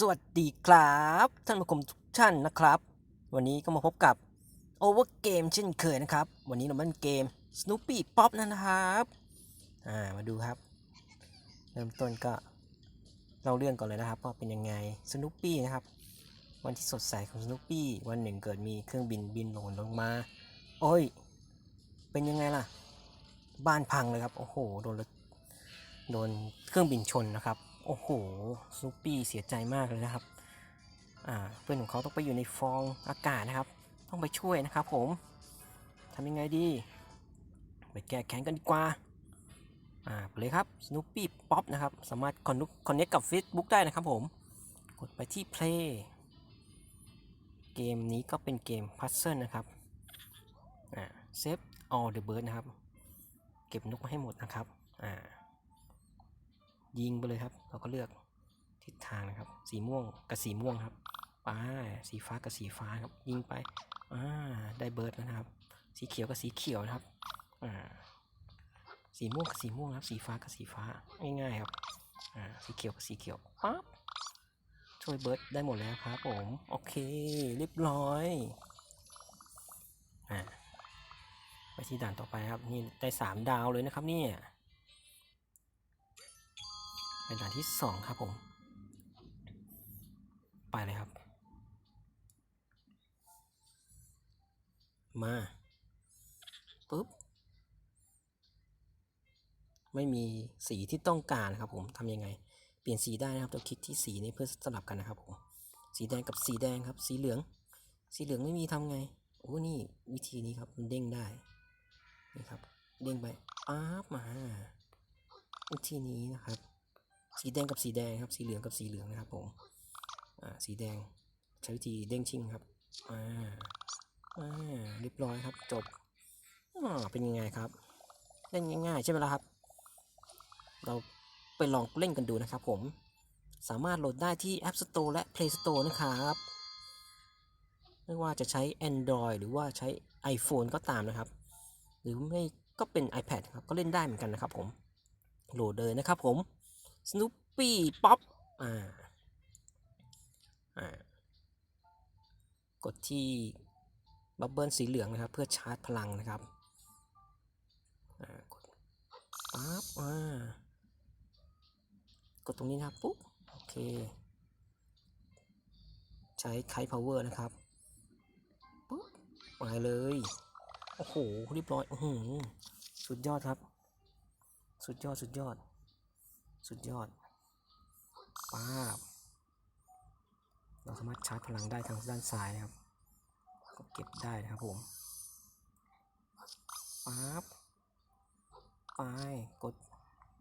สวัสดีครับ ท่านผู้ชมทุกท่านนะครับ วันนี้ก็มาพบกับ Over Game เช่นเคยนะครับ วันนี้เราเล่นเกม Snoopy Pop นะครับอ่ามาดูครับ เริ่มต้นก็เล่าเรื่องก่อนเลยนะครับว่าเป็นยังไง Snoopy นะครับ วันที่สดใสของ Snoopy วันหนึ่งเกิดมีเครื่องบินบินหล่นลงมา โอ้ย เป็นยังไงล่ะ บ้านพังเลยครับ โอ้โหโดนโดนเครื่องบินชนนะครับ โอ้โหสนุปปี้เสียใจมากเลยนะครับ อ่า เพื่อนของเขาต้องไปอยู่ในฟองอากาศนะครับ ต้องไปช่วยนะครับผมทำยังไงดี ไปแก้แค้นกันดีกว่า อ่าไปเลยครับ Snoopy Pop นะครับ สามารถคอนคอนเนคกับ Facebook ได้นะครับผม กดไปที่ Play เกมนี้ก็เป็นเกมพัซเซิลนะครับ อ่า Save all the bird นะครับ เก็บนกมาให้หมดนะครับ อ่า ยิงไปเลยครับ เราก็เลือกทิศทางนะครับ สีม่วงกับสีม่วงครับไปสีฟ้ากับสีฟ้าครับ ยิงไปอ่าได้เบิร์ดแล้วนะครับ สีเขียวกับสีเขียวนะครับอ่าสีม่วงกับสีม่วงครับ สีฟ้ากับสีฟ้าง่ายๆครับอ่าสีเขียวกับสีเขียวปั๊บช่วยเบิร์ดได้หมดแล้วครับผมโอเคเรียบร้อยอ่าไปที่ด่านต่อไปครับนี่ได้สามดาวเลยนะครับเนี่ย เป็นด่านที่สองครับผม ไปเลยครับ มาปุ๊บ ไม่มีสีที่ต้องการนะครับผมทำยังไง เปลี่ยนสีได้นะครับเราคลิกที่สีนี้เพื่อสลับกันนะครับผมสีแดงกับสีแดงครับ สีเหลือง สีเหลืองไม่มีทำไงโอ้นี่วิธีนี้ครับมันเด้งได้นี่ครับเด้งไปป๊าบมาวิธีนี้นะครับ สีแดงกับสีแดงครับ สีเหลืองกับสีเหลืองนะครับผม อ่า สีแดงใช้วิธีเด้งชิงครับ อ่า อ่า เรียบร้อยครับ จบอ่าเป็นยังไงครับ เล่นง่ายๆใช่ไหมล่ะครับ เราไปลองเล่นกันดูนะครับผม สามารถโหลดได้ที่ App Store และ Play Store นะครับ ไม่ว่าจะใช้ Android หรือว่าใช้ iPhone ก็ตามนะครับ หรือไม่ก็เป็น iPad ครับ ก็เล่นได้เหมือนกันนะครับผม โหลดเลยนะครับผม Snoopy Pop อ่าอ่ากดที่บับเบิลสีเหลืองนะครับ เพื่อชาร์จพลังนะครับอ่ากดปั๊บอ่ากดตรงนี้นะครับปุ๊บโอเค ใช้ไคพาวเวอร์นะครับปุ๊บไปเลย โอ้โหเรียบร้อยอสุดยอดครับ สุดยอดสุดยอด สุดยอดป้าบ เราสามารถชาร์จพลังได้ทางด้านซ้ายนะครับ ก็เก็บได้นะครับผมปั๊บไปกด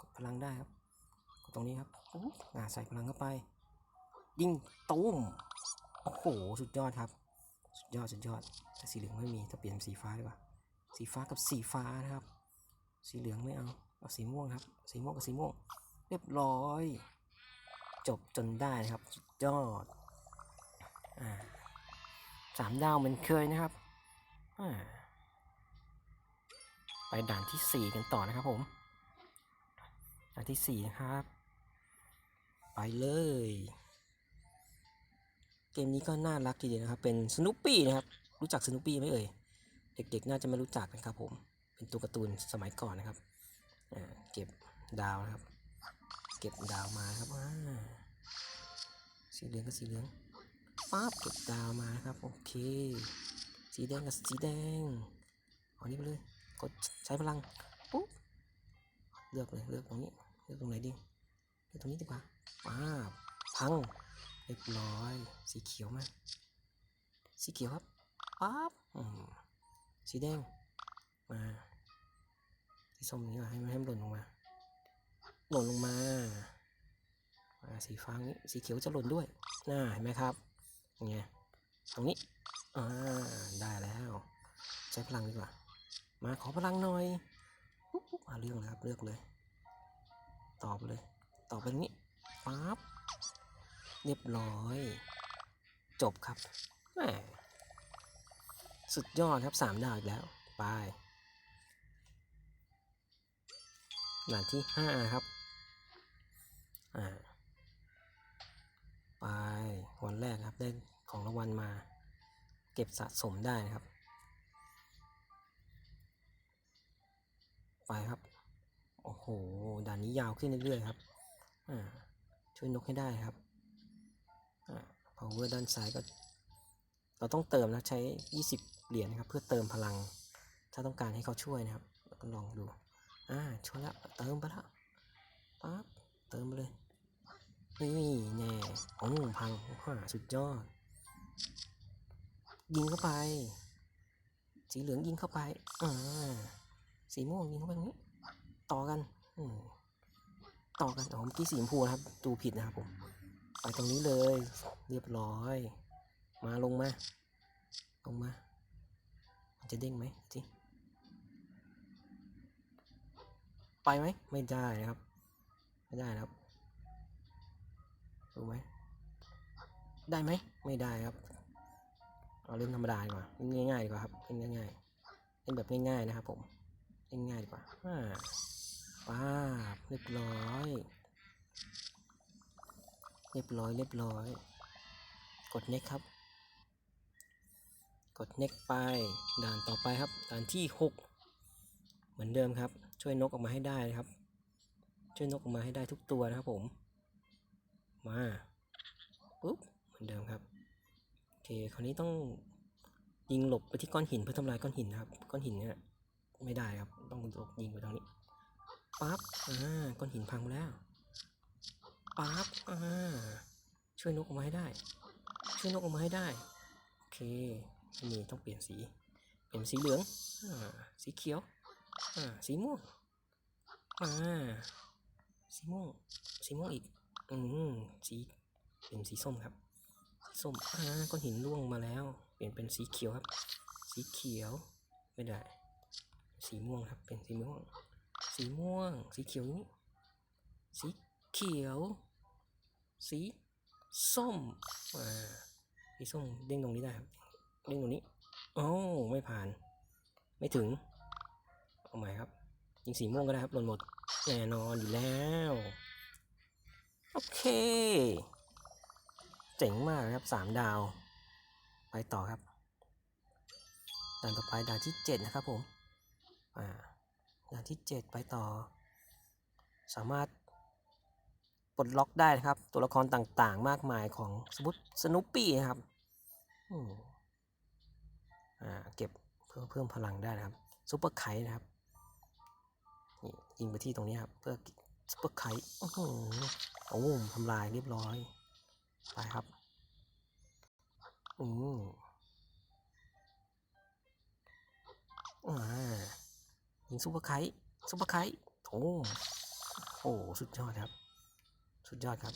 กดพลังได้ครับ กดตรงนี้ครับปุ๊บอ่าใส่พลังเข้าไป ยิงตุ้มโอ้โห สุดยอดครับ สุดยอด สุดยอด แต่สีเหลืองไม่มีจะเปลี่ยนเป็นสีฟ้าดีกว่า สีฟ้ากับสีฟ้านะครับ สีเหลืองไม่เอา เอาสีม่วงครับ สีม่วงกับสีม่วง เรียบร้อย จบจนได้นะครับ สุดยอดอสามดาวเหมือนเคยนะครับ ไปด่านที่สี่กันต่อนะครับผม ด่านที่สี่นะครับ ไปเลย เกมนี้ก็น่ารักทีเดียวนะครับ เป็นสนุปปี้นะครับ รู้จักสนุปปี้ไหมเอ่ย เด็กๆ น่าจะไม่รู้จักนะครับผม เป็นตัวการ์ตูนสมัยก่อนนะครับ เก็บดาวนะครับ เก็บดาวมาครับอ่าสีเหลืองกับสีเหลืองปั๊บเก็บดาวมาครับ โอเค สีแดงกับสีแดงเอานี้ไปเลย กดใช้พลัง ปุ๊บ เลือกเลย เลือกตรงนี้ เลือกตรงไหนดี เลือกตรงนี้ดีกว่าป้าบพังเรียบร้อย สีเขียวมาสีเขียวครับปั๊บสีแดง มา สีส้มนี่ว่าให้มันให้มันหล่นลงมา หล่นลงมาอ่าสีฟ้านี้สีเขียวจะหล่นด้วยน่าเห็นไหมครับยังไงตรงนี้อ่าได้แล้ว ใช้พลังดีกว่า มาขอพลังหน่อยปุ๊บปุ๊บมาเรื่องเลยครับเลือกเลย ตอบเลย ตอบไปตรงนี้ปั๊บเรียบร้อย จบครับแหมสุดยอดครับสามดาวอีกแล้วไปด่านที่ห้าครับ อ่า ไปวัน แรกครับ ได้ของรางวัลมา เก็บสะสมได้นะครับ ไปครับ โอ้โห ด่านนี้ยาวขึ้นเรื่อยๆครับ อ่า ช่วยนกให้ได้ครับ อ่า power ด้านซ้ายก็ เราต้องเติมนะ ใช้ 20 เหรียญนะครับ เพื่อเติมพลัง ถ้าต้องการให้เขาช่วยนะครับ ก็ลองดู อ่า ช่วยแล้วเติมไปแล้วปั๊บ เติมไปเลย นี่แน่โอ้พังฮ่าสุดยอด ยิงเข้าไป สีเหลืองยิงเข้าไปอ่าสีม่วงยิงเข้าไปตรงนี้ ต่อกันอืต่อกันอ๋อเมื่อกี้สีชมพูนะครับ ดูผิดนะครับผม ไปตรงนี้เลย เรียบร้อย มาลงมา ลงมา มันจะเด้งไหมจิไปไหม ไม่ได้นะครับ ไม่ได้นะครับูไหมได้ไหมไม่ได้ครับเอาเล่นธรรมดาดีกว่าเล่นง่ายๆดีกว่าครับเล่นง่ายๆเล่นแบบง่ายๆนะครับ ผมเล่นง่ายดีกว่าอ่าป้าบเรียบร้อย เรียบร้อยเรียบร้อย กด next ครับ กด next ไปด่านต่อไปครับด่านที่ 6 เหมือนเดิมครับ ช่วยนกออกมาให้ได้นะครับ ช่วยนกออกมาให้ได้ทุกตัวนะครับผม มาปุ๊บเหมือนเดิมครับโอเคคราวนี้ต้องยิงหลบไปที่ก้อนหินเพื่อทำลายก้อนหินนะครับ ก้อนหินเนี่ยไม่ได้ครับ ต้องหลบยิงไปทางนี้ปั๊บอ่าก้อนหินพังแล้วปั๊บอ่าช่วยนกออกมาให้ได้ ช่วยนกออกมาให้ได้โอเคนี่ต้องเปลี่ยนสีเปลี่ยนสีเหลืองอ่าสีเขียวอ่าสีม่วงอ่าสีม่วงสีม่วงอีก อืมสีเป็นสีส้มครับ สีส้มอ่าก้อนหินร่วงมาแล้ว เปลี่ยนเป็นสีเขียวครับ สีเขียวไม่ได้ สีม่วงครับ เป็นสีม่วง สีม่วง สีเขียวนี่สีเขียว สีส้มอ่าสีส้มเด้งตรงนี้ได้ครับ เด้งตรงนี้โอ้ไม่ผ่าน ไม่ถึง เอาใหม่ครับ ยิงสีม่วงก็ได้ครับหล่นหมดแน่นอนอยู่แล้ว โอเค เจ๋งมากครับสามดาว ไปต่อครับด่านต่อไปด่านที่เจ็ดนะครับผม อ่า ด่านที่เจ็ดไปต่อ สามารถปลดล็อกได้นะครับ ตัวละครต่างๆ มากมายของสมุดสนุปปี้นะครับอ่า เก็บเพื่อเพิ่มพลังได้นะครับซุปเปอร์ไคนะครับ นี่ยิงไปที่ตรงนี้ครับ เพื่อ ซุปเปอร์ไคท์โอ้โหโอ้ทำลายเรียบร้อย ไปครับ อืมอ่ายิงซุปเปอร์ไคท์ซุปเปอร์ไคท์โอ้โอ้สุดยอดครับ สุดยอดครับ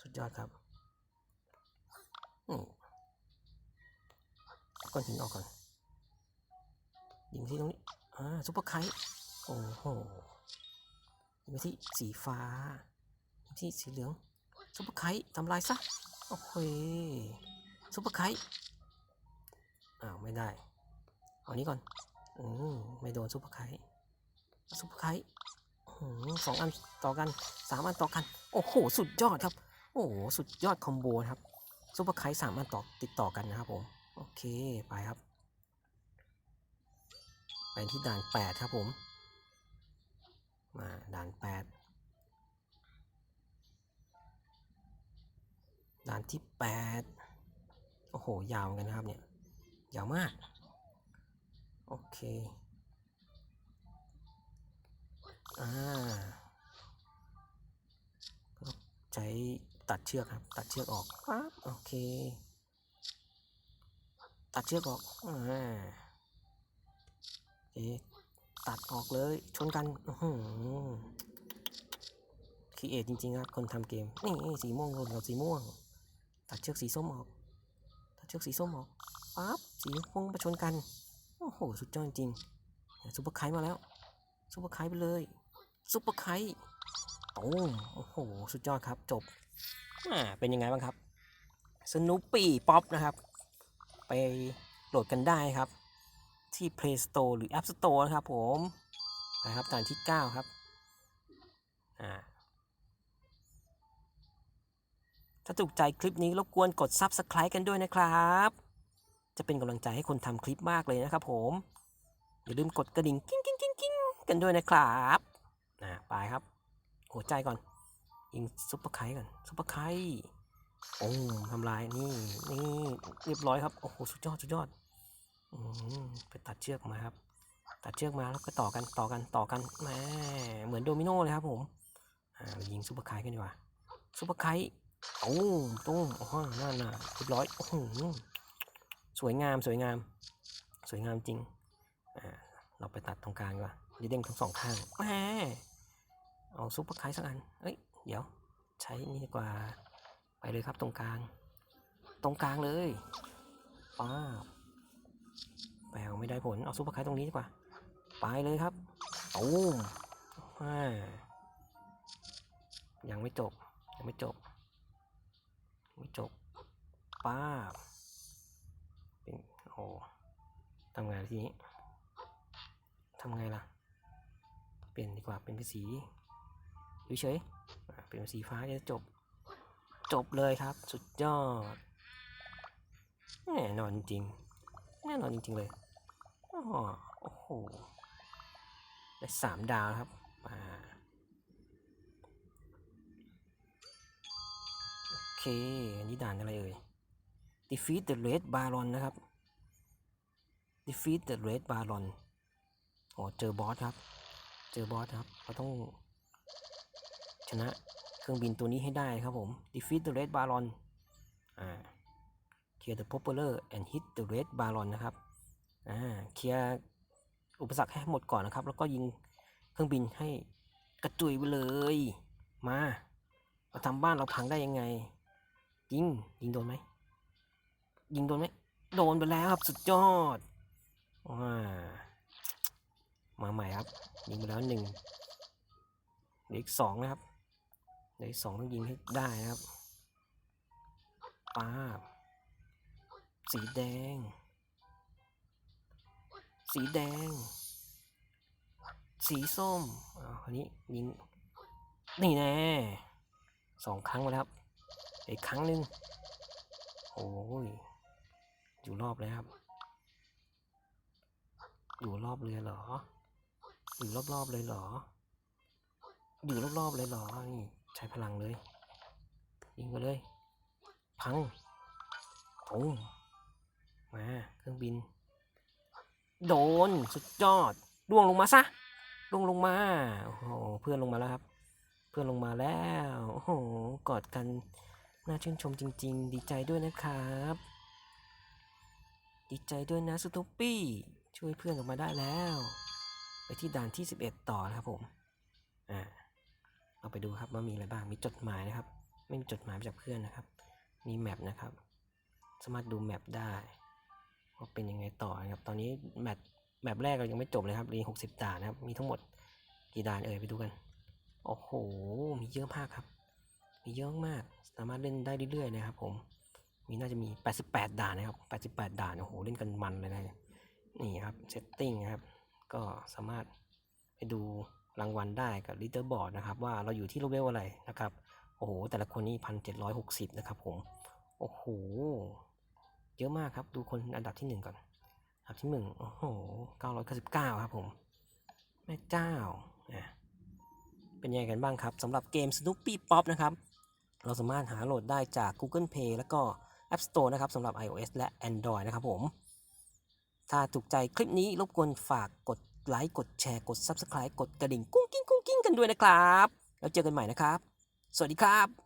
สุดยอดครับอืมก้อนหินออกก่อนยิงที่ตรงนี้อ่าซุปเปอร์ไคท์โอ้โห ไปที่สีฟ้าที่สีเหลืองซุปเปอร์ไคท์ทำลายซะ โอเคซุปเปอร์ไคท์อ้าวไม่ได้ เอานี้ก่อน อืมไม่โดนซุปเปอร์ไคท์ซุปเปอร์ไคท์อืมสองอันต่อกันสามอันต่อกัน โอ้โห สุดยอดครับ โอ้โห สุดยอดคอมโบนครับซุปเปอร์ไคท์สามอันต่อติดต่อกันนะครับผม โอเค ไปครับ ไปที่ด่านแปดครับผม มาด่านแปดด่านที่แปดโอ้โห ยาวเหมือนกันนะครับเนี่ย ยาวมาก โอเค อ่าก็ใช้ตัดเชือกครับ ตัดเชือกออกปั๊บโอเค ตัดเชือกออก อ่าเอ๊ตัดออกเลย ชนกันอื้อหือคีเอทจริงๆครับ คนทำเกม นี่สีม่วงโดนกับสีม่วง ตัดเชือกสีส้มออก ตัดเชือกสีส้มออกปั๊บสีม่วงมาชนกัน โอ้โห สุดยอดจริงซุปเปอร์ไคมาแล้ว ซุปเปอร์ไคไปเลย ซุปเปอร์ไคตูมโอ้โห สุดยอดครับ จบ อ่า เป็นยังไงบ้างครับ สนุปปี้ป๊อปนะครับ ไปโหลดกันได้ครับ ที่ Play Store หรือ App Store นะครับผม นะครับด่านที่ 9 ครับ อ่า ถ้าถูกใจคลิปนี้รบกวนกด Subscribe กันด้วยนะครับ จะเป็นกำลังใจให้คนทำคลิปมากเลยนะครับผม อย่าลืมกดกระดิ่งกิ้งกิ้งกิ้งกิ้งกันด้วยนะครับอ่าไปครับ หัวใจก่อน ยิงซุปเปอร์ไคก่อนซุปเปอร์ไคโอ้ทำลายนี่นี่เรียบร้อยครับโอ้โหสุดยอดสุดยอดอืมไปตัดเชือกมาครับ ตัดเชือกมาแล้วก็ต่อกันต่อกันต่อกันแหมเหมือนโดมิโนเลยครับผมอ่าเรายิงซุปเปอร์ไคกันดีกว่าซุปเปอร์ไค โอ้ตุ้งโอ้โหนั่นน่ะเรียบร้อยโอ้โหสวยงามสวยงาม สวยงามจริงอ่าเราไปตัดตรงกลางดีกว่าจะเด้งทั้งสองข้างแหมเอาซุปเปอร์ไคสักอันเอ้ยเดี๋ยว ใช้นี่ดีกว่าไปเลยครับตรงกลาง ตรงกลางเลยป้าแปลไม่ได้ผลเอาซุปเปอร์ไคตรงนี้ดีกว่าไปเลยครับตูมอ่ายังไม่จบยังไม่จบ จบป้าบเป็นโอ้ทำไงทีนี้ทำไงล่ะ เปลี่ยนดีกว่าเป็นสีเฉยเป็นสีฟ้าจะจบ จบเลยครับ สุดยอดแน่นอนจริงแน่นอนจริง ๆ เลย โอ้โหได้สามดาวครับมา นนี้ด่านอะไรเอ่ย defeat the red baron นะครับ defeat the red baron โอ้เจอบอสครับ เจอบอสครับเราต้องชนะเครื่องบินตัวนี้ให้ได้ครับผม defeat the red baron อ่า clear the propeller and hit the red baron นะครับ อ่า เคลียร์อุปสรรคให้หมดก่อนนะครับ แล้วก็ยิงเครื่องบินให้กระจุยไปเลย มา เราทำบ้านเราพังได้ยังไง ยิงยิงโดนไหมยิงโดนไหมโดนไปแล้วครับสุดยอดว้ามาใหม่ครับ ยิงไปแล้วหนึ่งเหลืออีกสองนะครับเหลืออีกสองต้องยิงให้ได้นะครับป้าบสีแดง สีแดง สีส้มอ้าวคนนี้ยิงนี่แน่สองครั้งไปแล้วครับ อีกครั้งหนึ่งโอ้ยอยู่รอบเลยครับ อยู่รอบเลยเหรอ อยู่รอบๆเลยเหรอ อยู่รอบๆเลยเหรอ นี่ใช้พลังเลย ยิงไปเลย พังตุ้มมาเครื่องบิน โดนสุดยอดล่วงลงมาซะล่วงลงมา โอ้โห เพื่อนลงมาแล้วครับ เพื่อนลงมาแล้ว โอ้โห กอดกัน น่าชื่นชมจริง ๆ ดีใจด้วยนะครับ ดีใจด้วยนะสตูปี้ ช่วยเพื่อนออกมาได้แล้ว ไปที่ด่านที่ 11 ต่อนะครับผม อ่า เราไปดูครับว่ามีอะไรบ้าง มีจดหมายนะครับ ไม่มีจดหมายมาจากเพื่อนนะครับ มีแมปนะครับ สามารถดูแมปได้ว่าเป็นยังไงต่อนะครับ ตอนนี้แมปแมปแรกเรายังไม่จบเลยครับมีหกสิบด่านนะครับ มีทั้งหมดกี่ด่านเอ่ยไปดูกัน โอ้โห มีเยอะมากครับ มีเยอะมาก สามารถเล่นได้เรื่อยๆนะครับ ผม มีน่าจะมี 88 ด่านนะครับ88 ด่าน โอ้โห เล่นกันมันเลยนะ นี่ครับ เซตติ้งครับ ก็สามารถไปดูรางวัลได้กับลิเตอร์บอร์ดนะครับ ว่าเราอยู่ที่เลเวลอะไรนะครับ โอ้โห แต่ละคนนี่พันเจ็ดร้อยหกสิบนะครับผม โอ้โห เยอะมากครับ ดูคนอันดับที่หนึ่งก่อน อันดับที่หนึ่งโอ้โหเก้าร้อยเก้าสิบเก้าครับผม แม่เจ้าอ่เป็นยังไงกันบ้างครับสำหรับเกม Snoopy Pop นะครับ เราสามารถหาโหลดได้จาก Google Play แล้วก็ App Store นะครับสำหรับ iOS และ Android นะครับผม ถ้าถูกใจคลิปนี้รบกวนฝากกดไลค์กดแชร์กด Subscribe กดกระดิ่งกุ้งกิ้งกุ้งกิ้งกันด้วยนะครับ แล้วเจอกันใหม่นะครับ สวัสดีครับ